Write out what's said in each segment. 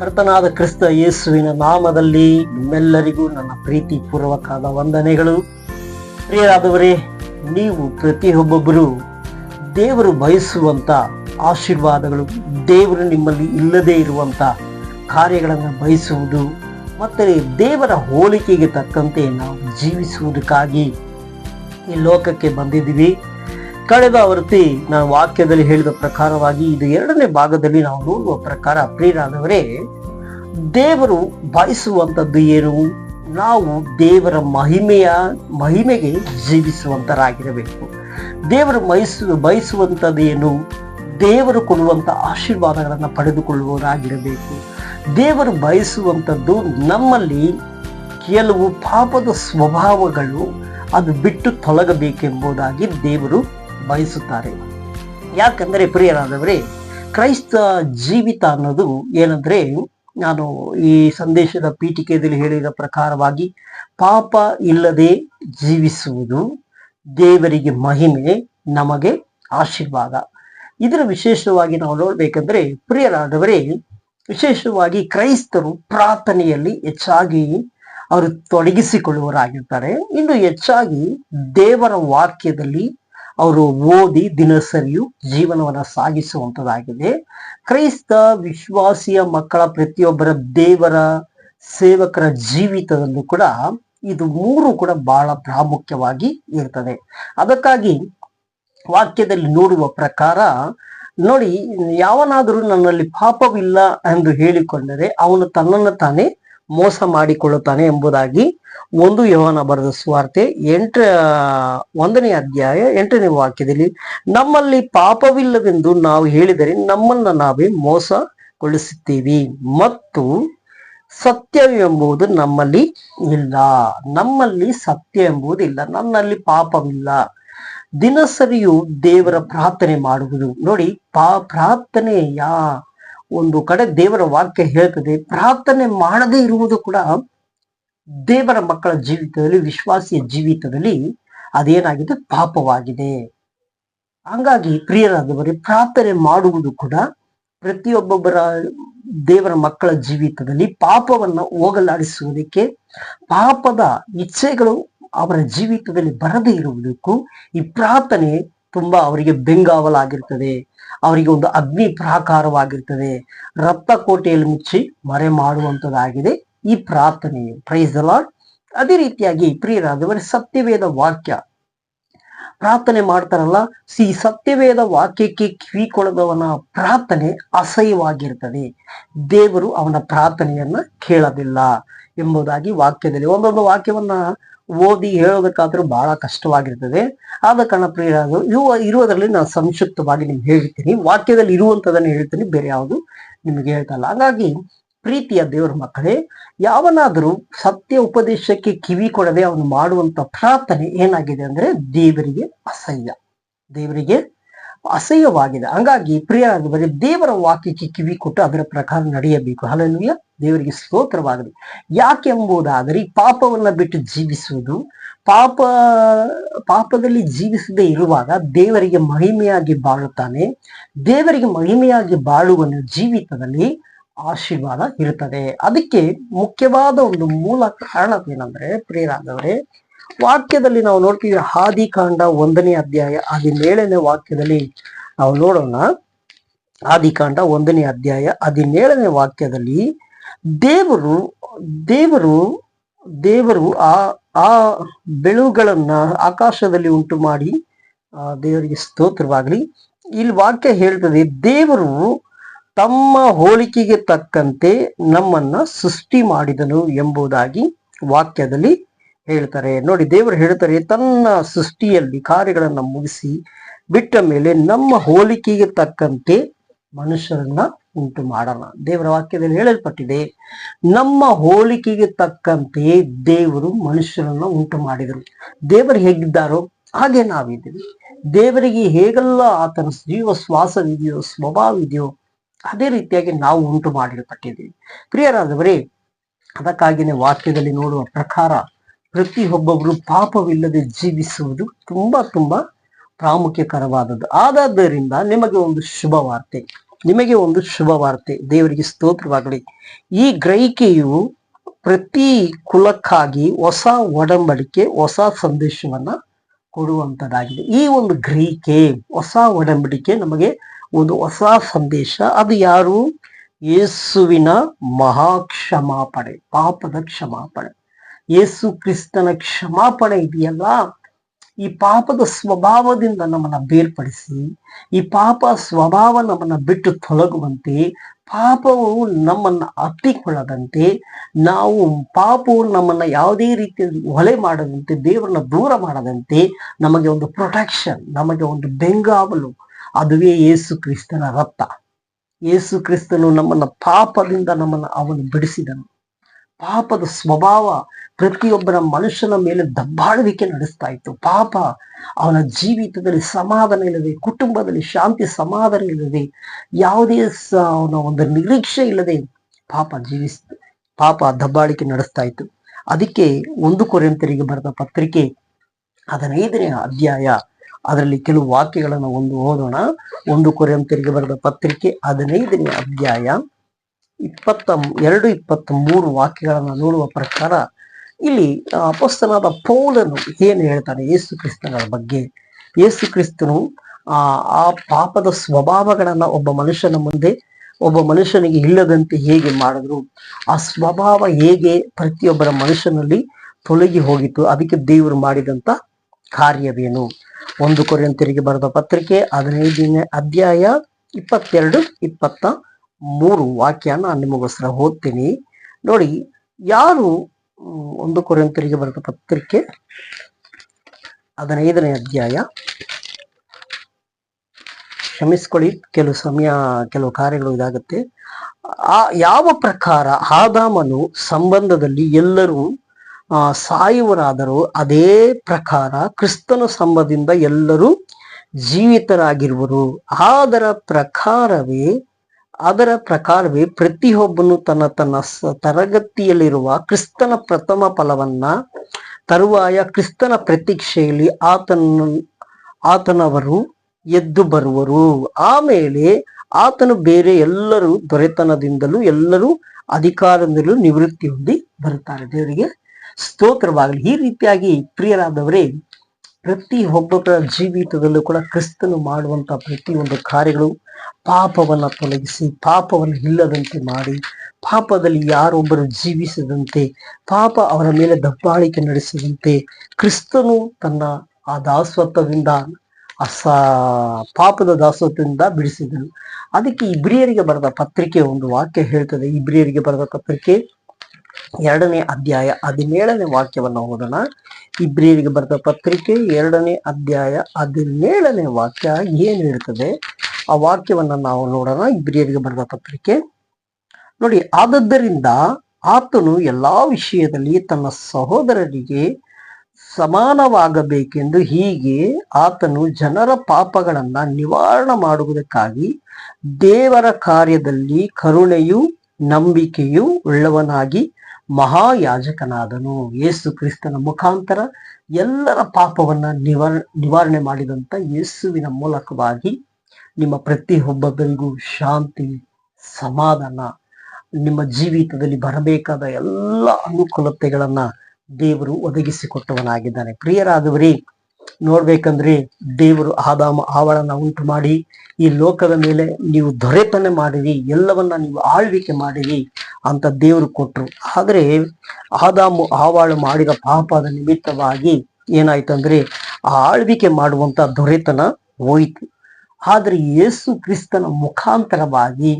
ಕರ್ತನಾದ ಕ್ರಿಸ್ತ ಯೇಸುವಿನ ನಾಮದಲ್ಲಿ ನಿಮ್ಮೆಲ್ಲರಿಗೂ ನನ್ನ ಪ್ರೀತಿ ಪೂರ್ವಕಾದ ವಂದನೆಗಳು. ಪ್ರಿಯರಾದವರೇ, ನೀವು ಪ್ರತಿಯೊಬ್ಬೊಬ್ಬರು ದೇವರು ಬಯಸುವಂತ ಆಶೀರ್ವಾದಗಳು, ದೇವರು ನಿಮ್ಮಲ್ಲಿ ಇಲ್ಲದೇ ಇರುವಂತ ಕಾರ್ಯಗಳನ್ನು ಬಯಸುವುದು, ಮತ್ತೆ ದೇವರ ಹೋಲಿಕೆಗೆ ತಕ್ಕಂತೆ ನಾವು ಜೀವಿಸುವುದಕ್ಕಾಗಿ ಈ ಲೋಕಕ್ಕೆ ಬಂದಿದ್ದೀವಿ. ಕಳೆದ ಆವೃತ್ತಿ ನಾನು ವಾಕ್ಯದಲ್ಲಿ ಹೇಳಿದ ಪ್ರಕಾರವಾಗಿ ಇದು ಎರಡನೇ ಭಾಗದಲ್ಲಿ ನಾವು ನೋಡುವ ಪ್ರಕಾರ ಪ್ರಿಯರಾದವರೇ, ದೇವರು ಬಯಸುವಂಥದ್ದು ಏನು? ನಾವು ದೇವರ ಮಹಿಮೆಯ, ಮಹಿಮೆಗೆ ಜೀವಿಸುವಂತರಾಗಿರಬೇಕು. ದೇವರು ಬಯಸು, ಬಯಸುವಂಥದ್ದು ಏನು? ದೇವರು ಕೊಡುವಂಥ ಆಶೀರ್ವಾದಗಳನ್ನು ಪಡೆದುಕೊಳ್ಳುವವರಾಗಿರಬೇಕು. ದೇವರು ಬಯಸುವಂಥದ್ದು ನಮ್ಮಲ್ಲಿ ಕೆಲವು ಪಾಪದ ಸ್ವಭಾವಗಳು ಅದು ಬಿಟ್ಟು ತೊಲಗಬೇಕೆಂಬುದಾಗಿ ದೇವರು ಬಯಸುತ್ತಾರೆ. ಯಾಕಂದರೆ ಪ್ರಿಯರಾದವರೇ, ಕ್ರೈಸ್ತ ಜೀವಿತ ಅನ್ನೋದು ಏನಂದ್ರೆ, ನಾನು ಈ ಸಂದೇಶದ ಪೀಠಿಕೆಯಲ್ಲಿ ಹೇಳಿದ ಪ್ರಕಾರವಾಗಿ, ಪಾಪ ಇಲ್ಲದೆ ಜೀವಿಸುವುದು ದೇವರಿಗೆ ಮಹಿಮೆ, ನಮಗೆ ಆಶೀರ್ವಾದ. ಇದರ ವಿಶೇಷವಾಗಿ ನಾವು ನೋಡ್ಬೇಕಂದ್ರೆ, ಪ್ರಿಯರಾದವರೇ, ವಿಶೇಷವಾಗಿ ಕ್ರೈಸ್ತರು ಪ್ರಾರ್ಥನೆಯಲ್ಲಿ ಹೆಚ್ಚಾಗಿ ಅವರು ತೊಡಗಿಸಿಕೊಳ್ಳುವರಾಗಿರ್ತಾರೆ ಇನ್ನು ಹೆಚ್ಚಾಗಿ ದೇವರ ವಾಕ್ಯದಲ್ಲಿ ಅವರು ಓದಿ ದಿನಸರಿಯು ಜೀವನವನ್ನು ಸಾಗಿಸುವಂತದ್ದಾಗಿದೆ ಕ್ರೈಸ್ತ ವಿಶ್ವಾಸಿಯ ಮಕ್ಕಳ ಪ್ರತಿಯೊಬ್ಬರ ದೇವರ ಸೇವಕರ ಜೀವಿತದಲ್ಲೂ ಕೂಡ ಇದು ಮೂರು ಕೂಡ ಬಹಳ ಪ್ರಾಮುಖ್ಯವಾಗಿ ಇರ್ತದೆ. ಅದಕ್ಕಾಗಿ ವಾಕ್ಯದಲ್ಲಿ ನೋಡುವ ಪ್ರಕಾರ, ನೋಡಿ, ಯಾವನಾದರೂ ನನ್ನಲ್ಲಿ ಪಾಪವಿಲ್ಲ ಎಂದು ಹೇಳಿಕೊಂಡರೆ ಅವನು ತನ್ನನ್ನು ತಾನೇ ಮೋಸ ಮಾಡಿಕೊಳ್ಳುತ್ತಾನೆ ಎಂಬುದಾಗಿ ಒಂದು ಯೋಹನ ಬರೆದ ಸ್ವಾರ್ತೆ ಎಂಟ ಒಂದನೇ ಅಧ್ಯಾಯ ಎಂಟನೇ ವಾಕ್ಯದಲ್ಲಿ, ನಮ್ಮಲ್ಲಿ ಪಾಪವಿಲ್ಲವೆಂದು ನಾವು ಹೇಳಿದರೆ ನಮ್ಮನ್ನ ನಾವೇ ಮೋಸಗೊಳಿಸುತ್ತೀವಿ ಮತ್ತು ಸತ್ಯ ಎಂಬುದು ನಮ್ಮಲ್ಲಿ ಇಲ್ಲ. ನಮ್ಮಲ್ಲಿ ಸತ್ಯ ಎಂಬುದು ಇಲ್ಲ. ನನ್ನಲ್ಲಿ ಪಾಪವಿಲ್ಲ. ದಿನಸರಿಯು ದೇವರ ಪ್ರಾರ್ಥನೆ ಮಾಡುವುದು. ನೋಡಿ ಪಾ ಪ್ರಾರ್ಥನೆ ಯಾ ಒಂದು ಕಡೆ ದೇವರ ವಾಕ್ಯ ಹೇಳ್ತದೆ, ಪ್ರಾರ್ಥನೆ ಮಾಡದೇ ಇರುವುದು ಕೂಡ ದೇವರ ಮಕ್ಕಳ ಜೀವಿತದಲ್ಲಿ, ವಿಶ್ವಾಸಿಯ ಜೀವಿತದಲ್ಲಿ ಅದೇನಾಗಿದೆ? ಪಾಪವಾಗಿದೆ. ಹಂಗಾಗಿ ಪ್ರಿಯರಾದವರೇ, ಪ್ರಾರ್ಥನೆ ಮಾಡುವುದು ಕೂಡ ಪ್ರತಿಯೊಬ್ಬೊಬ್ಬರ ದೇವರ ಮಕ್ಕಳ ಜೀವಿತದಲ್ಲಿ ಪಾಪವನ್ನ ಹೋಗಲಾಡಿಸುವುದಕ್ಕೆ, ಪಾಪದ ಇಚ್ಛೆಗಳು ಅವರ ಜೀವಿತದಲ್ಲಿ ಬರದೇ ಇರುವುದಕ್ಕೂ ಈ ಪ್ರಾರ್ಥನೆ ತುಂಬಾ ಅವರಿಗೆ ಬೆಂಗಾವಲಾಗಿರ್ತದೆ ಅವರಿಗೆ ಒಂದು ಅಗ್ನಿ ಪ್ರಾಕಾರವಾಗಿರ್ತದೆ. ರಕ್ತ ಕೋಟೆಯಲ್ಲಿ ಮುಚ್ಚಿ ಮರೆ ಮಾಡುವಂತದ್ದಾಗಿದೆ ಈ ಪ್ರಾರ್ಥನೆ ಪ್ರೈಸ್ ಲಾರ್ಡ್ ಅದೇ ರೀತಿಯಾಗಿ ಪ್ರಿಯರಾದವರೇ, ಸತ್ಯವೇದ ವಾಕ್ಯ. ಪ್ರಾರ್ಥನೆ ಮಾಡ್ತಾರಲ್ಲ ಈ ಸತ್ಯವೇದ ವಾಕ್ಯಕ್ಕೆ ಕಿವಿಕೊಳದವನ ಪ್ರಾರ್ಥನೆ ಅಸಹ್ಯವಾಗಿರ್ತದೆ. ದೇವರು ಅವನ ಪ್ರಾರ್ಥನೆಯನ್ನ ಕೇಳಲಿಲ್ಲ ಎಂಬುದಾಗಿ ವಾಕ್ಯದಲ್ಲಿ ಒಂದೊಂದು ವಾಕ್ಯವನ್ನ ಓದಿ ಹೇಳೋದಕ್ಕಾದ್ರೂ ಬಹಳ ಕಷ್ಟವಾಗಿರ್ತದೆ. ಆದ ಕಾರಣ ಪ್ರಿಯರಾದ ಇವು ಇರುವುದರಲ್ಲಿ ನಾನು ಸಂಕ್ಷಿಪ್ತವಾಗಿ ನಿಮ್ಗೆ ಹೇಳ್ತೀನಿ. ವಾಕ್ಯದಲ್ಲಿ ಇರುವಂತದನ್ನ ಹೇಳ್ತೀನಿ, ಬೇರೆ ಯಾವುದು ನಿಮಗೆ ಹೇಳ್ತಲ್ಲ ಹಾಗಾಗಿ, ಪ್ರೀತಿಯ ದೇವರ ಮಕ್ಕಳೇ, ಯಾವನಾದರೂ ಸತ್ಯ ಉಪದೇಶಕ್ಕೆ ಕಿವಿ ಕೊಡದೆ ಅವನು ಮಾಡುವಂತ ಪ್ರಾರ್ಥನೆ ಏನಾಗಿದೆ ಅಂದ್ರೆ ದೇವರಿಗೆ ಅಸಹ್ಯ. ದೇವರಿಗೆ ಅಸಹ್ಯವಾಗಿದೆ. ಹಂಗಾಗಿ ಪ್ರಿಯರಾದವರಿಗೆ ದೇವರ ವಾಕ್ಯಕ್ಕೆ ಕಿವಿ ಕೊಟ್ಟು ಅದರ ಪ್ರಕಾರ ನಡೆಯಬೇಕು. ಹಲಲುಯ್ಯ ದೇವರಿಗೆ ಸ್ತೋತ್ರವಾಗಲಿ. ಯಾಕೆ ಎಂಬುದಾದರೆ, ಈ ಪಾಪವನ್ನ ಬಿಟ್ಟು ಜೀವಿಸುವುದು, ಪಾಪ, ಪಾಪದಲ್ಲಿ ಜೀವಿಸದೇ ಇರುವಾಗ ದೇವರಿಗೆ ಮಹಿಮೆಯಾಗಿ ಬಾಳುತ್ತಾನೆ. ದೇವರಿಗೆ ಮಹಿಮೆಯಾಗಿ ಬಾಳುವ ಜೀವಿತದಲ್ಲಿ ಆಶೀರ್ವಾದ ಇರುತ್ತದೆ. ಅದಕ್ಕೆ ಮುಖ್ಯವಾದ ಒಂದು ಮೂಲ ಕಾರಣವೇನಂದ್ರೆ, ಪ್ರಿಯರಾದವರೇ ವಾಕ್ಯದಲ್ಲಿ ನಾವು ನೋಡ್ತೀವಿ ಆದಿಕಾಂಡ ಒಂದನೇ ಅಧ್ಯಾಯ ಹದಿನೇಳನೇ ವಾಕ್ಯದಲ್ಲಿ ನಾವು ನೋಡೋಣ. ಆದಿಕಾಂಡ ಒಂದನೇ ಅಧ್ಯಾಯ ಹದಿನೇಳನೇ ವಾಕ್ಯದಲ್ಲಿ ದೇವರು ದೇವರು ದೇವರು ಆ ಆ ಬೆಳುಗಳನ್ನ ಆಕಾಶದಲ್ಲಿ ಉಂಟು ಮಾಡಿ, ಆ, ದೇವರಿಗೆ ಸ್ತೋತ್ರವಾಗಲಿ. ಇಲ್ಲಿ ವಾಕ್ಯ ಹೇಳ್ತದೆ, ದೇವರು ತಮ್ಮ ಹೋಲಿಕೆಗೆ ತಕ್ಕಂತೆ ನಮ್ಮನ್ನ ಸೃಷ್ಟಿ ಮಾಡಿದನು ಎಂಬುದಾಗಿ ವಾಕ್ಯದಲ್ಲಿ ಹೇಳ್ತಾರೆ. ನೋಡಿ, ದೇವರು ಹೇಳ್ತಾರೆ, ತನ್ನ ಸೃಷ್ಟಿಯಲ್ಲಿ ಕಾರ್ಯಗಳನ್ನ ಮುಗಿಸಿ ಬಿಟ್ಟ ಮೇಲೆ ನಮ್ಮ ಹೋಲಿಕೆಗೆ ತಕ್ಕಂತೆ ಮನುಷ್ಯರನ್ನ ಉಂಟು ಮಾಡೋಣ. ದೇವರ ವಾಕ್ಯದಲ್ಲಿ ಹೇಳಲ್ಪಟ್ಟಿದೆ, ನಮ್ಮ ಹೋಲಿಕೆಗೆ ತಕ್ಕಂತೆ ದೇವರು ಮನುಷ್ಯರನ್ನ ಉಂಟು ಮಾಡಿದರು. ದೇವರು ಹೇಗಿದ್ದಾರೋ ಹಾಗೆ ನಾವಿದ್ದೀವಿ. ದೇವರಿಗೆ ಹೇಗೆಲ್ಲ ಆತನ ಜೀವ ಶ್ವಾಸವಿದೆಯೋ, ಸ್ವಭಾವವಿದೆಯೋ, ಅದೇ ರೀತಿಯಾಗಿ ನಾವು ಉಂಟು ಮಾಡಿರಲ್ಪಟ್ಟಿದ್ದೀವಿ ಪ್ರಿಯರಾದವರೇ, ಅದಕ್ಕಾಗಿನೇ ವಾಕ್ಯದಲ್ಲಿ ನೋಡುವ ಪ್ರಕಾರ ಪ್ರತಿಯೊಬ್ಬೊಬ್ರು ಪಾಪವಿಲ್ಲದೆ ಜೀವಿಸುವುದು ತುಂಬಾ ತುಂಬಾ ಪ್ರಾಮುಖ್ಯಕರವಾದದ್ದು. ಆದ್ದರಿಂದ ನಿಮಗೆ ಒಂದು ಶುಭ ವಾರ್ತೆ ನಿಮಗೆ ಒಂದು ಶುಭ ವಾರ್ತೆ ದೇವರಿಗೆ ಸ್ತೋತ್ರವಾಗಲಿ. ಈ ಗ್ರಹಿಕೆಯು ಪ್ರತಿ ಕುಲಕ್ಕಾಗಿ ಹೊಸ ಒಡಂಬಡಿಕೆ, ಹೊಸ ಸಂದೇಶವನ್ನ ಕೊಡುವಂತದ್ದಾಗಿದೆ. ಈ ಒಂದು ಗ್ರಹಿಕೆ, ಹೊಸ ಒಡಂಬಡಿಕೆ ನಮಗೆ ಒಂದು ಹೊಸ ಸಂದೇಶ. ಅದು ಯಾರು? ಯೇಸುವಿನ ಮಹಾಕ್ಷಮಾಪಣೆ, ಪಾಪದ ಕ್ಷಮಾಪಣೆ. ಯೇಸು ಕ್ರಿಸ್ತನ ಕ್ಷಮಾಪಣೆ ಇದೆಯಲ್ಲ? ಈ ಪಾಪದ ಸ್ವಭಾವದಿಂದ ನಮ್ಮನ್ನ ಬೇರ್ಪಡಿಸಿ, ಈ ಪಾಪ ಸ್ವಭಾವ ನಮ್ಮನ್ನ ಬಿಟ್ಟು ತೊಲಗುವಂತೆ, ಪಾಪವು ನಮ್ಮನ್ನ ಅಟ್ಟಿಕೊಳ್ಳದಂತೆ, ನಾವು ಪಾಪವು ನಮ್ಮನ್ನ ಯಾವುದೇ ರೀತಿಯಲ್ಲಿ ಹೊಲೆ ಮಾಡದಂತೆ, ದೇವರನ್ನ ದೂರ ಮಾಡದಂತೆ, ನಮಗೆ ಒಂದು ಪ್ರೊಟೆಕ್ಷನ್ ನಮಗೆ ಒಂದು ಬೆಂಗಾವಲು, ಅದುವೇ ಯೇಸು ಕ್ರಿಸ್ತನ ರಕ್ತ. ಯೇಸು ಕ್ರಿಸ್ತನು ನಮ್ಮನ್ನ ಪಾಪದಿಂದ ನಮ್ಮನ್ನ ಅವನು ಬಿಡಿಸಿದನು. ಪಾಪದ ಸ್ವಭಾವ ಪ್ರತಿಯೊಬ್ಬರ ಮನುಷ್ಯನ ಮೇಲೆ ದಬ್ಬಾಳುವಿಕೆ ನಡೆಸ್ತಾ ಇತ್ತು. ಪಾಪ ಅವನ ಜೀವಿತದಲ್ಲಿ ಸಮಾಧಾನ ಇಲ್ಲದೆ, ಕುಟುಂಬದಲ್ಲಿ ಶಾಂತಿ ಸಮಾಧಾನ ಇಲ್ಲದೆ, ಯಾವುದೇ ಅವನ ಒಂದು ನಿರೀಕ್ಷೆ ಇಲ್ಲದೆ ಪಾಪ ಜೀವಿಸ್, ಪಾಪ ದಬ್ಬಾಳಿಕೆ ನಡೆಸ್ತಾ ಇತ್ತು. ಅದಕ್ಕೆ ಒಂದು ಕೊರೆಂತರಿಗೆ ಬರೆದ ಪತ್ರಿಕೆ ಹದಿನೈದನೇ ಅಧ್ಯಾಯ ಅದರಲ್ಲಿ ಕೆಲವು ವಾಕ್ಯಗಳನ್ನು ಒಂದು ಓದೋಣ. ಒಂದು ಕೊರೆಂತರಿಗೆ ಬರೆದ ಪತ್ರಿಕೆ ಹದಿನೈದನೇ ಅಧ್ಯಾಯ ಇಪ್ಪತ್ತ ಎರಡು ಇಪ್ಪತ್ತ ಮೂರು ವಾಕ್ಯಗಳನ್ನು ನೋಡುವ ಪ್ರಕಾರ ಇಲ್ಲಿ ಅಪಸ್ತನಾದ ಪೌಲನು ಏನು ಹೇಳ್ತಾನೆ? ಯೇಸು ಕ್ರಿಸ್ತನ ಬಗ್ಗೆ. ಯೇಸು ಕ್ರಿಸ್ತನು ಆ ಪಾಪದ ಸ್ವಭಾವಗಳನ್ನ ಒಬ್ಬ ಮನುಷ್ಯನ ಮುಂದೆ, ಒಬ್ಬ ಮನುಷ್ಯನಿಗೆ ಇಲ್ಲದಂತೆ ಹೇಗೆ ಮಾಡಿದ್ರು? ಆ ಸ್ವಭಾವ ಹೇಗೆ ಪ್ರತಿಯೊಬ್ಬರ ಮನುಷ್ಯನಲ್ಲಿ ತೊಲಗಿ ಹೋಗಿತ್ತು? ಅದಕ್ಕೆ ದೇವರು ಮಾಡಿದಂತ ಕಾರ್ಯವೇನು? ಒಂದು ಕೊರೆಂತರಿಗೆ ಬರೆದ ಪತ್ರಿಕೆ ಹದಿನೈದನೇ ಅಧ್ಯಾಯ ಇಪ್ಪತ್ತೆರಡು, ಇಪ್ಪತ್ತ ಮೂರು ವಾಕ್ಯ ನಿಮಗೋಸ್ಕರ ಓದ್ತೀನಿ. ನೋಡಿ ಯಾರು ಒಂದು ಕೊರೆಂತರಿಗೆ ಬರೆದ ಪತ್ರಿಕೆ? ಹದಿನೈದನೇ ಅಧ್ಯಾಯ. ಕ್ಷಮಿಸ್ಕೊಳ್ಳಿ ಕೆಲವು ಸಮಯ ಕೆಲವು ಕಾರ್ಯಗಳು ಇದಾಗುತ್ತೆ. ಆ ಯಾವ ಪ್ರಕಾರ ಆದಾಮನು ಸಂಬಂಧದಲ್ಲಿ ಎಲ್ಲರೂ ಆ, ಸಾಯುವರಾದರೂ ಅದೇ ಪ್ರಕಾರ ಕ್ರಿಸ್ತನ ಸಂಬಂಧದಿಂದ ಎಲ್ಲರೂ ಜೀವಿತರಾಗಿರುವರು. ಅದರ ಪ್ರಕಾರವೇ ಅದರ ಪ್ರಕಾರವೇ ಪ್ರತಿಯೊಬ್ಬನು ತನ್ನ ತನ್ನ ತರಗತಿಯಲ್ಲಿರುವ ಕ್ರಿಸ್ತನ ಪ್ರಥಮ ಫಲವನ್ನ ತರುವಾಯ ಕ್ರಿಸ್ತನ ಪ್ರತೀಕ್ಷೆಯಲ್ಲಿ ಆತನ ಆತನವರು ಎದ್ದು ಬರುವರು. ಆಮೇಲೆ ಆತನು ಬೇರೆ ಎಲ್ಲರೂ ದೊರೆತನದಿಂದಲೂ ಎಲ್ಲರೂ ಅಧಿಕಾರದಿಂದಲೂ ನಿವೃತ್ತಿ ಹೊಂದಿ ಬರುತ್ತಾರೆ. ದೇವರಿಗೆ ಸ್ತೋತ್ರವಾಗಲಿ. ಈ ರೀತಿಯಾಗಿ ಪ್ರಿಯರಾದವರೇ ಪ್ರತಿ ಒಬ್ಬೊಬ್ಬರ ಜೀವಿತದಲ್ಲೂ ಕೂಡ ಕ್ರಿಸ್ತನು ಮಾಡುವಂತಹ ಪ್ರತಿಯೊಂದು ಕಾರ್ಯಗಳು ಪಾಪವನ್ನು ತೊಲಗಿಸಿ, ಪಾಪವನ್ನು ಇಲ್ಲದಂತೆ ಮಾಡಿ, ಪಾಪದಲ್ಲಿ ಯಾರೊಬ್ಬರು ಜೀವಿಸದಂತೆ, ಪಾಪ ಅವರ ಮೇಲೆ ದಬ್ಬಾಳಿಕೆ ನಡೆಸದಂತೆ ಕ್ರಿಸ್ತನು ತನ್ನ ಆ ದಾಸತ್ವದಿಂದ, ಆ ಸ, ಪಾಪದ ದಾಸತ್ವದಿಂದ ಬಿಡಿಸಿದನು. ಅದಕ್ಕೆ ಇಬ್ರಿಯರಿಗೆ ಬರೆದ ಪತ್ರಿಕೆ ಒಂದು ವಾಕ್ಯ ಹೇಳ್ತದೆ. ಇಬ್ರಿಯರಿಗೆ ಬರೆದ ಪತ್ರಿಕೆ ಎರಡನೇ ಅಧ್ಯಾಯ ಹದಿನೇಳನೇ ವಾಕ್ಯವನ್ನು ಓದೋಣ. ಇಬ್ರಿಯರಿಗೆ ಬರೆದ ಪತ್ರಿಕೆ ಎರಡನೇ ಅಧ್ಯಾಯ ಹದಿನೇಳನೇ ವಾಕ್ಯ ಏನು ಇರ್ತದೆ ಆ ವಾಕ್ಯವನ್ನ ನಾವು ನೋಡೋಣ. ಇಬ್ರಿಯರಿಗೆ ಬರೆದ ಪತ್ರಿಕೆ. ನೋಡಿ, ಆದದ್ದರಿಂದ ಆತನು ಎಲ್ಲಾ ವಿಷಯದಲ್ಲಿ ತನ್ನ ಸಹೋದರರಿಗೆ ಸಮಾನವಾಗಬೇಕೆಂದು ಹೀಗೆ ಆತನು ಜನರ ಪಾಪಗಳನ್ನ ನಿವಾರಣೆ ಮಾಡುವುದಕ್ಕಾಗಿ ದೇವರ ಕಾರ್ಯದಲ್ಲಿ ಕರುಣೆಯು ನಂಬಿಕೆಯು ಉಳ್ಳವನಾಗಿ ಮಹಾಯಾಜಕನಾದನು ಯೇಸು ಕ್ರಿಸ್ತನ ಮುಖಾಂತರ ಎಲ್ಲರ ಪಾಪವನ್ನ ನಿವಾರ, ನಿವಾರಣೆ ಮಾಡಿದಂತ ಯೇಸುವಿನ ಮೂಲಕವಾಗಿ ನಿಮ್ಮ ಪ್ರತಿಯೊಬ್ಬರಿಗೂ ಶಾಂತಿ, ಸಮಾಧಾನ, ನಿಮ್ಮ ಜೀವಿತದಲ್ಲಿ ಬರಬೇಕಾದ ಎಲ್ಲ ಅನುಕೂಲತೆಗಳನ್ನ ದೇವರು ಒದಗಿಸಿಕೊಟ್ಟವನಾಗಿದ್ದಾನೆ. ಪ್ರಿಯರಾದವರೇ ನೋಡ್ಬೇಕಂದ್ರೆ ದೇವರು ಆದಾಮ ಆವರಣ ಉಂಟು ಮಾಡಿ ಈ ಲೋಕದ ಮೇಲೆ ನೀವು ದೊರೆತನ ಮಾಡಿರಿ, ಎಲ್ಲವನ್ನ ನೀವು ಆಳ್ವಿಕೆ ಮಾಡಿರಿ ಅಂತ ದೇವರು ಕೊಟ್ರು. ಆದ್ರೆ ಆದಾಮು ಆವಾಳು ಮಾಡಿದ ಪಾಪದ ನಿಮಿತ್ತವಾಗಿ ಏನಾಯ್ತಂದ್ರೆ ಆ ಆಳ್ವಿಕೆ ಮಾಡುವಂತ ದೊರೆತನ ಹೋಯಿತು. ಆದ್ರೆ ಯೇಸು ಕ್ರಿಸ್ತನ ಮುಖಾಂತರವಾಗಿ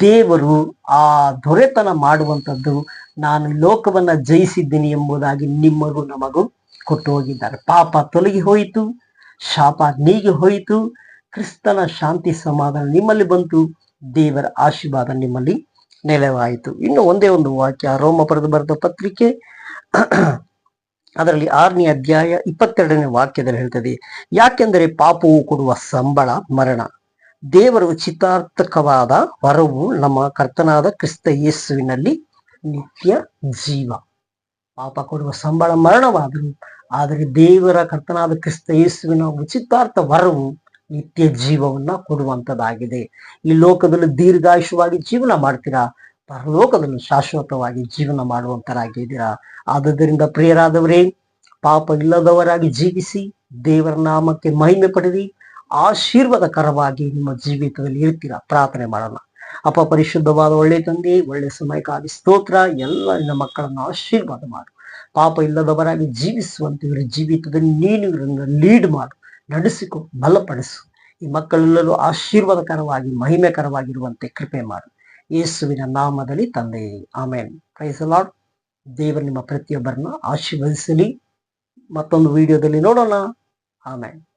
ದೇವರು ಆ ದೊರೆತನ ಮಾಡುವಂಥದ್ದು ನಾನು ಲೋಕವನ್ನ ಜಯಿಸಿದ್ದೀನಿ ಎಂಬುದಾಗಿ ನಿಮ್ಮಗೂ ನಮಗೂ ಕೊಟ್ಟು ಹೋಗಿದ್ದಾರೆ ಪಾಪ ತೊಲಗಿ ಹೋಯಿತು, ಶಾಪ ನೀಗಿ ಹೋಯಿತು, ಕ್ರಿಸ್ತನ ಶಾಂತಿ ಸಮಾಧಾನ ನಿಮ್ಮಲ್ಲಿ ಬಂತು, ದೇವರ ಆಶೀರ್ವಾದ ನಿಮ್ಮಲ್ಲಿ ನೆಲೆವಾಯಿತು. ಇನ್ನು ಒಂದೇ ಒಂದು ವಾಕ್ಯ ರೋಮ ಬರೆದು ಬರೆದ ಪತ್ರಿಕೆ, ಅದರಲ್ಲಿ ಆರನೇ ಅಧ್ಯಾಯ ಇಪ್ಪತ್ತೆರಡನೇ ವಾಕ್ಯದಲ್ಲಿ ಹೇಳ್ತದೆ, ಯಾಕೆಂದರೆ ಪಾಪವು ಕೊಡುವ ಸಂಬಳ ಮರಣ. ದೇವರ ಚಿತಾರ್ಥಕವಾದ ವರವು ನಮ್ಮ ಕರ್ತನಾದ ಕ್ರಿಸ್ತ ಯೇಸುವಿನಲ್ಲಿ ನಿತ್ಯ ಜೀವ. ಪಾಪ ಕೊಡುವ ಸಂಬಳ ಮರಣವಾದರು, ಆದರೆ ದೇವರ ಕರ್ತನಾದ ಕ್ರಿಸ್ತ ಯೇಸುವಿನ ಉಚಿತಾರ್ಥ ವರವು ನಿತ್ಯ ಜೀವವನ್ನ ಕೊಡುವಂತದ್ದಾಗಿದೆ ಈ ಲೋಕದಲ್ಲಿ ದೀರ್ಘಾಯುಷವಾಗಿ ಜೀವನ ಮಾಡ್ತೀರಾ? ಪರಲೋಕದಲ್ಲಿ ಶಾಶ್ವತವಾಗಿ ಜೀವನ ಮಾಡುವಂತರಾಗಿದ್ದೀರಾ? ಆದುದರಿಂದ ಪ್ರಿಯರಾದವರೇ ಪಾಪ ಇಲ್ಲದವರಾಗಿ ಜೀವಿಸಿ ದೇವರ ನಾಮಕ್ಕೆ ಮಹಿಮೆ ಪಡೆದಿ, ಆಶೀರ್ವಾದಕರವಾಗಿ ನಿಮ್ಮ ಜೀವಿತದಲ್ಲಿ ಇರ್ತೀರಾ? ಪ್ರಾರ್ಥನೆ ಮಾಡೋಣ. ಅಪ್ಪ ಪರಿಶುದ್ಧವಾದ ಒಳ್ಳೆ ತಂದೆ, ಒಳ್ಳೆ ಸಮಯಕ್ಕಾಗಿ ಸ್ತೋತ್ರ, ಎಲ್ಲ ನಿನ್ನ ಮಕ್ಕಳನ್ನು ಆಶೀರ್ವಾದ ಮಾಡು. ಪಾಪ ಇಲ್ಲದವರಾಗಿ ಜೀವಿಸುವಂತೆ ಇವರ ಜೀವಿತದಲ್ಲಿ ನೀನು ಇವರನ್ನು ಲೀಡ್ ಮಾಡು, ನಡೆಸಿಕೊ, ಬಲಪಡಿಸು. ಈ ಮಕ್ಕಳೆಲ್ಲರೂ ಆಶೀರ್ವಾದಕರವಾಗಿ, ಮಹಿಮೆಕರವಾಗಿರುವಂತೆ ಕೃಪೆ ಮಾಡು. ಯೇಸುವಿನ ನಾಮದಲ್ಲಿ ತಂದೆ, ಆಮೇನ್. ಪ್ರೈಸ್ ಲಾರ್ಡ್ ದೇವರು ನಿಮ್ಮ ಪ್ರತಿಯೊಬ್ಬರನ್ನ ಆಶೀರ್ವದಿಸಲಿ. ಮತ್ತೊಂದು ವಿಡಿಯೋದಲ್ಲಿ ನೋಡೋಣ. ಆಮೇಲೆ